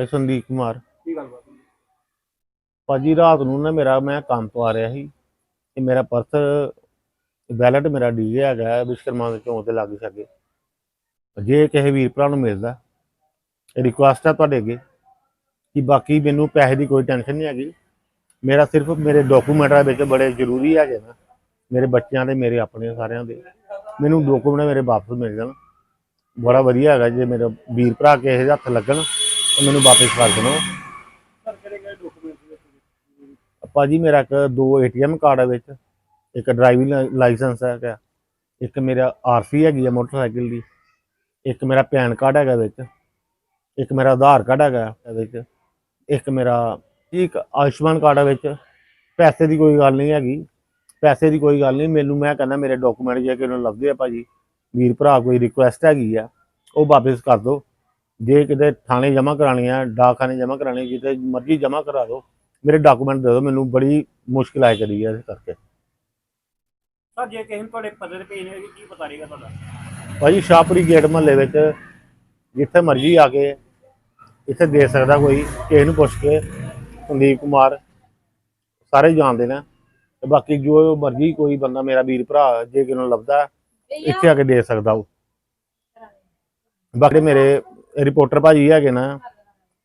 ਭਾਈ ਸੰਦੀਪ ਕੁਮਾਰ। ਕੀ ਗੱਲਬਾਤ ਹੋਈ? ਭਾਜੀ ਰਾਤ ਨੂੰ ਨਾ ਮੇਰਾ ਮੈਂ ਕੰਮ ਤੋਂ ਆ ਰਿਹਾ ਸੀ ਤੇ ਮੇਰਾ ਪਰਸ ਵੈਲਟ ਮੇਰਾ ਡੀਜੇ ਹੈਗਾ ਹੈ ਵਿਸ਼ਕਰਮਾ ਦੇ ਚੌਂਕ ਤੇ ਲਾਗੇ ਛਾਗੇ ਜੇ ਕਿਸੇ ਵੀਰ ਭਰਾ ਨੂੰ ਮਿਲਦਾ ਰਿਕੁਐਸਟ ਹੈ ਤੁਹਾਡੇ ਅੱਗੇ ਕਿ ਬਾਕੀ ਮੈਨੂੰ ਪੈਸੇ ਦੀ ਕੋਈ ਟੈਨਸ਼ਨ ਨਹੀਂ ਹੈਗੀ। ਮੇਰਾ ਸਿਰਫ ਮੇਰੇ ਡਾਕੂਮੈਂਟਾਂ ਵਿੱਚ ਬੜੇ ਜ਼ਰੂਰੀ ਹੈਗੇ ਨਾ ਮੇਰੇ ਬੱਚਿਆਂ ਦੇ ਮੇਰੇ ਆਪਣੇ ਸਾਰਿਆਂ ਦੇ। ਮੈਨੂੰ ਡਾਕੂਮੈਂਟ ਮੇਰੇ ਵਾਪਸ ਮਿਲ ਜਾਣ। ਬੜਾ ਵਧੀਆ ਹੈਗਾ ਜੇ ਮੇਰੇ ਵੀਰ ਭਰਾ ਕਿਸੇ ਦੇ ਹੱਥ ਲੱਗਣ ਉਹ ਮੈਨੂੰ ਵਾਪਸ ਕਰ ਦੇਣਾ। ਸਰ ਕਿਹੜੇ ਕਿਹੜੇ ਡਾਕੂਮੈਂਟ ਭਾਜੀ ਮੇਰਾ ਇੱਕ ਦੋ ਏਟੀਐਮ ਕਾਰਡ ਹੈ ਵਿੱਚ, ਇੱਕ ਡਰਾਈਵਿੰਗ ਲਾਇਸੈਂਸ ਹੈਗਾ ਇੱਕ ਮੇਰਾ ਆਰਸੀ ਹੈਗੀ ਆ ਮੋਟਰਸਾਈਕਲ ਦੀ, ਇੱਕ ਮੇਰਾ ਪੈਨ ਕਾਰਡ ਹੈਗਾ ਵਿੱਚ, ਇੱਕ ਮੇਰਾ ਆਧਾਰ ਕਾਰਡ ਹੈਗਾ ਇਹਦੇ ਵਿੱਚ, ਇੱਕ ਮੇਰਾ ਇੱਕ ਆਯੁਸ਼ਮਾਨ ਕਾਰਡ ਹੈ ਵਿੱਚ, ਪੈਸੇ ਦੀ ਕੋਈ ਗੱਲ ਨਹੀਂ ਹੈਗੀ, ਪੈਸੇ ਦੀ ਕੋਈ ਗੱਲ ਨਹੀਂ, ਮੈਨੂੰ ਮੈਂ ਕਹਿੰਦਾ ਮੇਰੇ ਡਾਕੂਮੈਂਟ ਜੇ ਕਿ ਉਹਨੂੰ ਲੱਭਦੇ ਆ ਭਾਜੀ, ਵੀਰ ਭਰਾ ਕੋਈ ਰਿਕੁਐਸਟ ਹੈਗੀ ਆ, ਉਹ ਵਾਪਸ ਕਰ ਦਿਓ ਜੇ ਕਿਤੇ ਥਾਣੇ ਜਮ੍ਹਾਂ ਕਰਾਣੀ ਆ ਡਾਕਖਾਨੇ ਜਮ੍ਹਾਂ ਕਰਾਣੀ ਜਿੱਥੇ ਮਰਜ਼ੀ ਜਮ੍ਹਾਂ ਕਰਾ ਦਿਓ ਮੇਰੇ ਡਾਕੂਮੈਂਟ ਦੇ ਦਿਓ ਮੈਨੂੰ ਬੜੀ ਮੁਸ਼ਕਿਲ ਆਈ ਕਰੀ ਹੈ ਇਸ ਕਰਕੇ। ਸਰ ਜੇ ਕਿਸੇ ਨੂੰ ਤੁਹਾਡੇ ਤੇ ਪੇਜ ਨੇ ਕੀ ਪਤਾ ਰਹੇਗਾ ਤੁਹਾਡਾ? ਭਾਜੀ ਸ਼ਾਹਪੁਰੀ ਗੇਟ ਮਹੱਲੇ ਵਿੱਚ ਜਿੱਥੇ ਮਰਜ਼ੀ ਆ ਕੇ ਇੱਥੇ ਦੇ ਸਕਦਾ ਕੋਈ ਕਿਸੇ ਨੂੰ ਪੁੱਛ ਕੇ ਸੰਦੀਪ ਕੁਮਾਰ ਸਾਰੇ ਜਾਣਦੇ ਨੇ। ਤੇ ਬਾਕੀ ਜੋ ਮਰਜ਼ੀ ਕੋਈ ਬੰਦਾ ਮੇਰਾ ਵੀਰ ਭਰਾ ਜੇ ਕਿਸੇ ਨੂੰ ਲੱਭਦਾ ਇੱਥੇ ਆ ਕੇ ਦੇ ਸਕਦਾ ਉਹ। ਬਾਕੀ ਮੇਰੇ ਰਿਪੋਰਟਰ ਭਾਜੀ ਹੈਗੇ ਨਾ,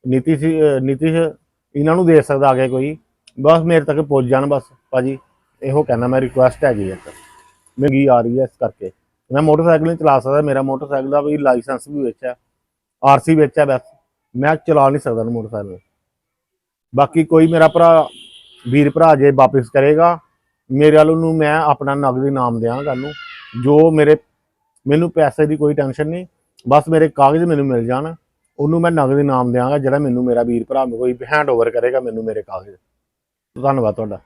ਨੀਤੀਸ਼ ਅਹ ਨੀਤੀਸ਼, ਇਹਨਾਂ ਨੂੰ ਦੇ ਸਕਦਾ ਆ ਕੇ ਕੋਈ। ਬਸ ਮੇਰੇ ਤੱਕ ਪਹੁੰਚ ਜਾਣ ਬਸ, ਭਾਜੀ, ਇਹੋ ਕਹਿਣਾ ਮੈਂ ਰਿਕੁਐਸਟ ਹੈਗੀ ਹੈ ਮਹਿੰਗੀ ਆ ਰਹੀ ਹੈ ਇਸ ਕਰਕੇ। ਮੈਂ ਮੋਟਰਸਾਈਕਲ ਨਹੀਂ ਚਲਾ ਸਕਦਾ, ਮੇਰਾ ਮੋਟਰਸਾਈਕਲ ਦਾ ਵੀ ਲਾਇਸੈਂਸ ਵੀ ਵਿੱਚ ਹੈ ਆਰਸੀ ਵਿੱਚ ਹੈ ਬਸ। ਮੈਂ ਚਲਾ ਨਹੀਂ ਸਕਦਾ ਮੋਟਰਸਾਈਕਲ। ਬਾਕੀ ਕੋਈ ਮੇਰਾ ਭਰਾ, ਵੀਰ ਭਰਾ ਜੇ ਵਾਪਸ ਕਰੇਗਾ, ਮੇਰੇ ਵੱਲ ਨੂੰ ਮੈਂ ਆਪਣਾ ਨਗਦੀ ਇਨਾਮ ਦਿਆਂਗਾ ਨੂੰ। ਜੋ ਮੇਰੇ, ਮੈਨੂੰ ਪੈਸੇ ਦੀ ਕੋਈ ਟੈਨਸ਼ਨ ਨਹੀਂ। ਬਸ ਮੇਰੇ ਕਾਗਜ਼ ਮੈਨੂੰ ਮਿਲ ਜਾਣ, ਉਹਨੂੰ ਮੈਂ ਨਗਦ ਇਨਾਮ ਦਿਆਂਗਾ ਜਿਹੜਾ ਮੈਨੂੰ ਮੇਰਾ ਵੀਰ ਭਰਾ ਕੋਈ ਹੈਂਡ ਓਵਰ ਕਰੇਗਾ ਮੈਨੂੰ ਮੇਰੇ ਕਾਗਜ਼। ਧੰਨਵਾਦ ਤੁਹਾਡਾ।